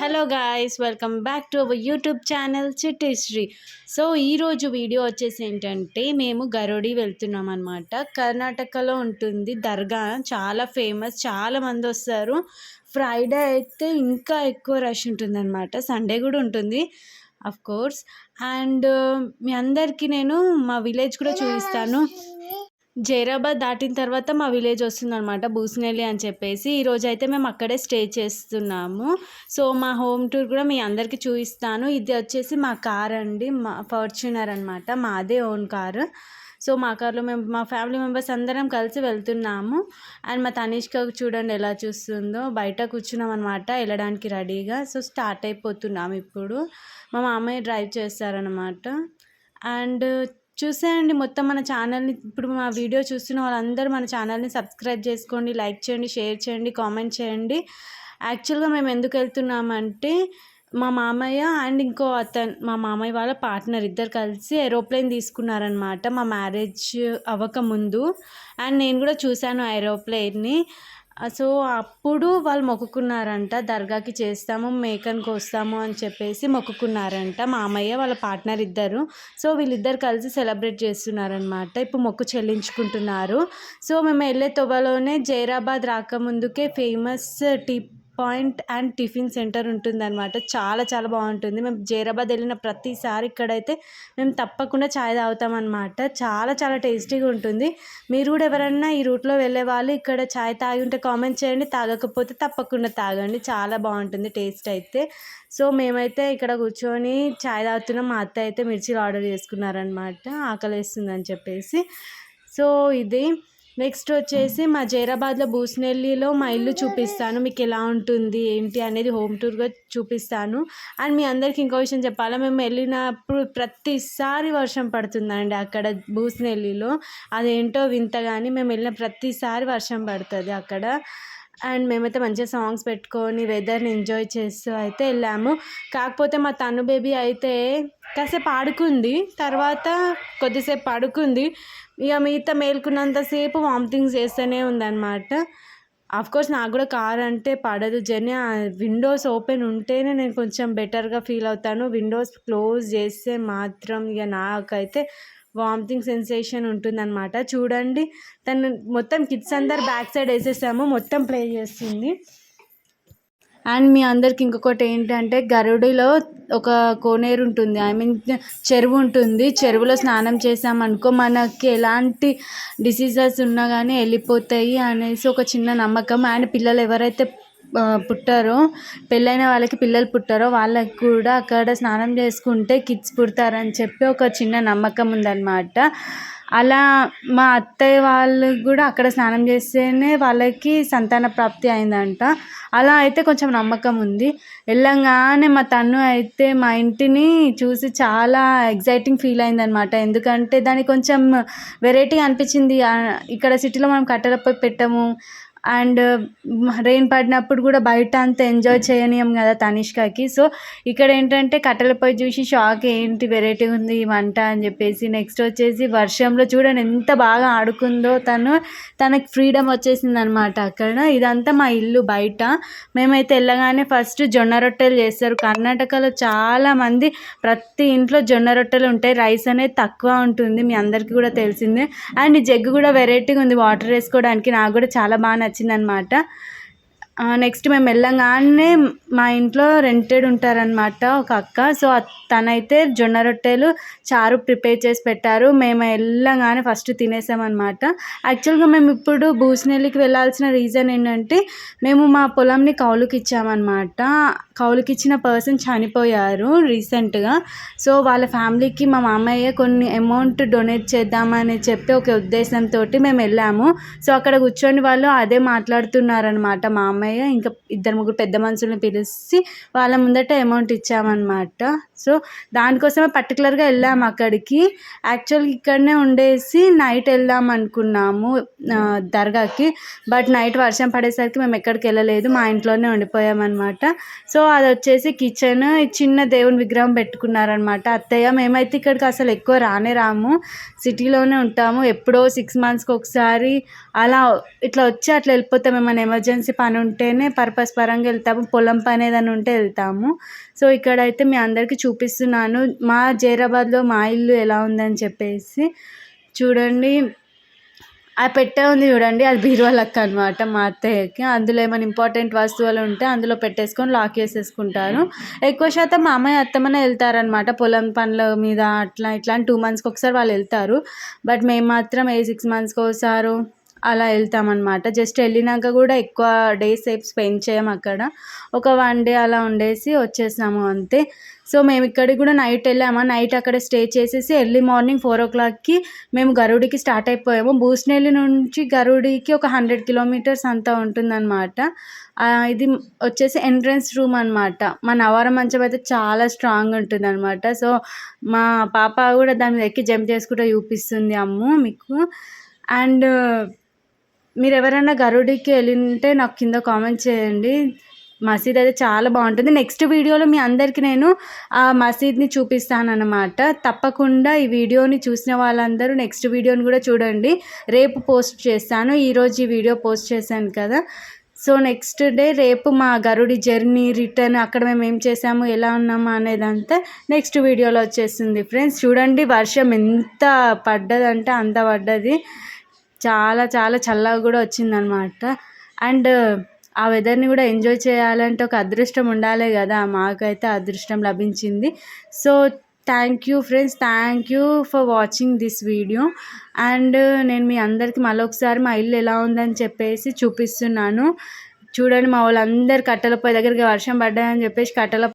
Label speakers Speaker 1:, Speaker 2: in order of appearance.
Speaker 1: Hello guys welcome back to our YouTube channel Chittisri so ఈరోజు video వచ్చేసి ఏంటంటే మేము గరోడి వెళ్తున్నాం అనమాట కర్ణాటకలో ఉంటుంది దర్గా. చాలా ఫేమస్ చాలా మంది వస్తారు. ఫ్రైడే అయితే ఇంకా ఎక్కువ రష్ ఉంటుందన్నమాట సండే కూడా ఉంటుంది అఫ్ కోర్స్ అండ్ మీ అందరికీ నేను మా విలేజ్ కూడా చూపిస్తాను. జైరాబాద్ దాటిన తర్వాత మా విలేజ్ వస్తుందన్నమాట బూసినెల్లి అని చెప్పేసి. ఈరోజు అయితే మేము అక్కడే స్టే చేస్తున్నాము. సో మా హోమ్ టూర్ కూడా మీ అందరికీ చూపిస్తాను. ఇది వచ్చేసి మా కార్ అండి. మా ఫార్చునర్ అనమాట మాదే ఓన్ కారు. సో మా కార్లో మేము మా ఫ్యామిలీ మెంబర్స్ అందరం కలిసి వెళ్తున్నాము. అండ్ మా తనిష్క చూడండి ఎలా చూస్తుందో. బయట కూర్చున్నాం అనమాట వెళ్ళడానికి రెడీగా. సో స్టార్ట్ అయిపోతున్నాము ఇప్పుడు. మా మామయ్య డ్రైవ్ చేస్తారనమాట అండ్ చూసేయండి. మొత్తం మన ఛానల్ని ఇప్పుడు మా వీడియో చూస్తున్న వాళ్ళందరూ మన ఛానల్ని సబ్స్క్రైబ్ చేసుకోండి లైక్ చేయండి షేర్ చేయండి కామెంట్ చేయండి. యాక్చువల్గా మేము ఎందుకు వెళ్తున్నామంటే మా మామయ్య అండ్ ఇంకో అతను మా మామయ్య వాళ్ళ పార్ట్నర్ ఇద్దరు కలిసి ఏరోప్లేన్ తీసుకున్నారనమాట మా మ్యారేజ్ అవ్వకముందు. అండ్ నేను కూడా చూశాను ఏరోప్లేన్ని. సో అప్పుడు వాళ్ళు మొక్కుకున్నారంట దర్గాకి చేస్తాము మేకను కోస్తాము అని చెప్పేసి మొక్కుకున్నారంట. మామయ్య వాళ్ళ పార్ట్నర్ ఇద్దరు. సో వీళ్ళిద్దరు కలిసి సెలబ్రేట్ చేస్తున్నారనమాట ఇప్పుడు మొక్కు చెల్లించుకుంటున్నారు. సో మేము వెళ్ళే తొవ్వలోనే Zaheerabad రాకముందుకే famous tea point and tiffin centre ఉంటుందన్నమాట. చాలా చాలా బాగుంటుంది. మేము జైరాబాద్ వెళ్ళిన ప్రతిసారి ఇక్కడైతే మేము తప్పకుండా ఛాయ్ తాగుతామన్నమాట. చాలా చాలా టేస్టీగా ఉంటుంది. మీరు కూడా ఎవరన్నా ఈ రూట్లో వెళ్ళే వాళ్ళు ఇక్కడ ఛాయ్ తాగి ఉంటే కామెంట్ చేయండి. తాగకపోతే తప్పకుండా తాగండి. చాలా బాగుంటుంది టేస్ట్ అయితే. సో మేమైతే ఇక్కడ కూర్చొని ఛాయ్ తాగుతున్నాం. మా అత్త అయితే మిర్చీలు ఆర్డర్ చేసుకున్నారనమాట ఆకలి వేస్తుందని చెప్పేసి. సో ఇది నెక్స్ట్ వచ్చేసి మా జైరాబాద్లో భూస్నెల్లిలో మా ఇల్లు చూపిస్తాను. మీకు ఎలా ఉంటుంది ఏంటి అనేది హోమ్ టూర్గా చూపిస్తాను. అండ్ మీ అందరికి ఇంకో విషయం చెప్పాలా మేము వెళ్ళినప్పుడు ప్రతిసారి వర్షం పడుతుందండి అక్కడ భూస్నెల్లిలో. అదేంటో వింత కానీ మేము వెళ్ళిన ప్రతిసారి వర్షం పడుతుంది అక్కడ. అండ్ మేమైతే మంచిగా సాంగ్స్ పెట్టుకొని వెదర్ని ఎంజాయ్ చేస్తూ అయితే వెళ్ళాము. కాకపోతే మా తను బేబీ అయితే కాసేపు ఆడుకుంది తర్వాత కొద్దిసేపు పడుకుంది. ఇక మిగతా మేల్కున్నంతసేపు వామిటింగ్స్ చేస్తూనే ఉందన్నమాట. కోర్స్ నాకు కూడా కార్ అంటే పడదు. జర్నీ విండోస్ ఓపెన్ ఉంటేనే నేను కొంచెం బెటర్గా ఫీల్ అవుతాను. విండోస్ క్లోజ్ చేస్తే మాత్రం ఇక నాకైతే వామిటింగ్ సెన్సేషన్ ఉంటుందన్నమాట. చూడండి తను మొత్తం కిడ్స్ అందరు బ్యాక్ సైడ్ వేసేసాము మొత్తం ప్లే చేస్తుంది. అండ్ మీ అందరికి ఇంకొకటి ఏంటంటే గరుడిలో ఒక కోనేరు ఉంటుంది. ఐ మీన్ చెరువు ఉంటుంది. చెరువులో స్నానం చేసామనుకో మనకి ఎలాంటి డిసీజెస్ ఉన్నా కానీ వెళ్ళిపోతాయి అనేసి ఒక చిన్న నమ్మకం. అండ్ పిల్లలు ఎవరైతే పుట్టారో. పెళ్ళైన వాళ్ళకి పిల్లలు పుట్టారో. వాళ్ళకి కూడా అక్కడ స్నానం చేసుకుంటే కిడ్స్ పుడతారని చెప్పి ఒక చిన్న నమ్మకం ఉందన్నమాట. అలా మా అత్తయ్య వాళ్ళు కూడా అక్కడ స్నానం చేస్తేనే వాళ్ళకి సంతాన ప్రాప్తి అయిందంట. అలా అయితే కొంచెం నమ్మకం ఉంది. వెళ్ళంగానే మా తను అయితే మా ఇంటిని చూసి చాలా ఎగ్జైటింగ్ ఫీల్ అయిందనమాట ఎందుకంటే దానికి కొంచెం వెరైటీ అనిపించింది. ఇక్కడ సిటీలో మనం కట్టెలపై పెట్టము. అండ్ రెయిన్ పడినప్పుడు కూడా బయట అంత ఎంజాయ్ చేయనీయం కదా తనిష్కకి. సో ఇక్కడ ఏంటంటే కట్టెల పొయ్యి చూసి షాక్ ఏంటి వెరైటీ ఉంది ఈ వంట అని చెప్పేసి నెక్స్ట్ వచ్చేసి వర్షంలో చూడండి ఎంత బాగా ఆడుకుందో తను తనకి ఫ్రీడమ్ వచ్చేసింది అనమాట అక్కడ. ఇదంతా మా ఇల్లు బయట. మేమైతే వెళ్ళగానే ఫస్ట్ జొన్న రొట్టెలు చేస్తారు. కర్ణాటకలో చాలామంది ప్రతి ఇంట్లో జొన్న రొట్టెలు ఉంటాయి. రైస్ అనేది తక్కువ ఉంటుంది. మీ అందరికీ కూడా తెలిసిందే. అండ్ జగ్గు కూడా వెరైటీగా ఉంది. వాటర్ వేసుకోవడానికి నాకు కూడా చాలా బాగా నచ్చిందనమాట. నెక్స్ట్ మేము వెళ్ళంగానే మా ఇంట్లో రెంటెడ్ ఉంటారనమాట ఒక అక్క. సో తనైతే జొన్న రొట్టెలు చారు ప్రిపేర్ చేసి పెట్టారు. మేము వెళ్ళంగానే ఫస్ట్ తినేసామన్నమాట. యాక్చువల్గా మేము ఇప్పుడు బూసినెల్లికి వెళ్ళాల్సిన రీజన్ ఏంటంటే మేము మా పొలంని కౌలుకి ఇచ్చామన్నమాట. కౌలుకి ఇచ్చిన పర్సన్ చనిపోయారు రీసెంట్గా సో వాళ్ళ ఫ్యామిలీకి మా మామయ్య కొన్ని అమౌంట్ డొనేట్ చేద్దామని చెప్పి ఒక ఉద్దేశంతో మేము వెళ్ళాము. సో అక్కడ కూర్చొని వాళ్ళు అదే మాట్లాడుతున్నారనమాట మా అమ్మయ్య ఇంకా ఇద్దరు ముగ్గురు పెద్ద మనుషుల్ని పిలిచి వాళ్ళ ముందట అమౌంట్ ఇచ్చామన్నమాట. సో దానికోసమే పర్టికులర్గా వెళ్ళాము అక్కడికి. యాక్చువల్గా ఇక్కడనే ఉండేసి నైట్ వెళ్దాం అనుకున్నాము దర్గాకి. బట్ నైట్ వర్షం పడేసరికి మేము ఎక్కడికి వెళ్ళలేదు మా ఇంట్లోనే ఉండిపోయామన్నమాట. సో అది వచ్చేసి కిచెన్ చిన్న దేవుని విగ్రహం పెట్టుకున్నారనమాట అత్తయ్య మేమైతే ఇక్కడికి అసలు ఎక్కువ రానే రాము. సిటీలోనే ఉంటాము. ఎప్పుడో సిక్స్ మంత్స్కి ఒకసారి అలా ఇట్లా వచ్చి అట్లా వెళ్ళిపోతాం ఏమైనా ఎమర్జెన్సీ పని ఉంటేనే పర్పస్ పరంగా వెళ్తాము పొలం పని ఏదైనా ఉంటే వెళ్తాము. సో ఇక్కడైతే మీ అందరికీ చూపిస్తున్నాను మా జైరాబాద్లో మా ఇల్లు ఎలా ఉందని చెప్పేసి. చూడండి ఆ పెట్టే ఉంది చూడండి అది బీరువా లెక్క అనమాట మా అత్తయ్యకి. అందులో ఏమైనా ఇంపార్టెంట్ వస్తువులు ఉంటే అందులో పెట్టేసుకొని లాక్ చేసేసుకుంటారు. ఎక్కువ శాతం మా అమ్మాయి అత్తమ్మనే వెళ్తారనమాట పొలం పనుల మీద అట్లా ఇట్లా టూ మంత్స్కి ఒకసారి వాళ్ళు వెళ్తారు. బట్ మేము మాత్రం ఏ సిక్స్ మంత్స్కి ఒకసారి అలా వెళ్తామన్నమాట. జస్ట్ వెళ్ళినాక కూడా ఎక్కువ డేస్ సేపు స్పెండ్ చేయం అక్కడ. ఒక వన్ డే అలా ఉండేసి వచ్చేసాము అంతే. సో మేము ఇక్కడికి కూడా నైట్ వెళ్ళామా? నైట్ అక్కడ స్టే చేసేసి ఎర్లీ మార్నింగ్ ఫోర్ ఓ క్లాక్కి మేము గరుడికి స్టార్ట్ అయిపోయాము. బూస్నెల్లి నుంచి గరుడికి ఒక హండ్రెడ్ కిలోమీటర్స్ అంతా ఉంటుందన్నమాట. ఇది వచ్చేసి ఎంట్రన్స్ రూమ్ అనమాట మా నవారం మంచం అయితే చాలా స్ట్రాంగ్ ఉంటుంది అనమాట సో మా పాప కూడా దాని మీద ఎక్కి జంప్ చేసుకుంటూ చూపిస్తుంది అమ్ము మీకు. అండ్ మీరు ఎవరైనా గరుడికి వెళ్ళింటే నాకు కింద కామెంట్ చేయండి. మసీద్ అయితే చాలా బాగుంటుంది. నెక్స్ట్ వీడియోలో మీ అందరికీ నేను ఆ మసీద్ని చూపిస్తాను తప్పకుండా ఈ వీడియోని చూసిన వాళ్ళందరూ నెక్స్ట్ వీడియోని కూడా చూడండి. రేపు పోస్ట్ చేస్తాను. ఈరోజు ఈ వీడియో పోస్ట్ చేశాను కదా. సో నెక్స్ట్ డే రేపు మా గరుడి జర్నీ రిటర్న్ అక్కడ మేము ఏం చేసాము ఎలా ఉన్నాము అనేదంతా నెక్స్ట్ వీడియోలో వచ్చేస్తుంది. ఫ్రెండ్స్ చూడండి వర్షం ఎంత పడ్డదంటే అంత పడ్డది. చాలా చాలా చల్లగా కూడా వచ్చిందనమాట అండ్ ఆ వెదర్ని కూడా ఎంజాయ్ చేయాలంటే ఒక అదృష్టం ఉండాలి కదా. మాకైతే అదృష్టం లభించింది. So thank you friends. Thank you for watching this video. And నేను మీ అందరికీ మళ్ళీ ఒకసారి మా ఇల్లు ఎలా ఉందని చెప్పేసి చూపిస్తున్నాను. చూడండి మా వాళ్ళందరు కట్టెల పొయ్యి దగ్గరికి వర్షం పడ్డాయని చెప్పేసి కట్టెల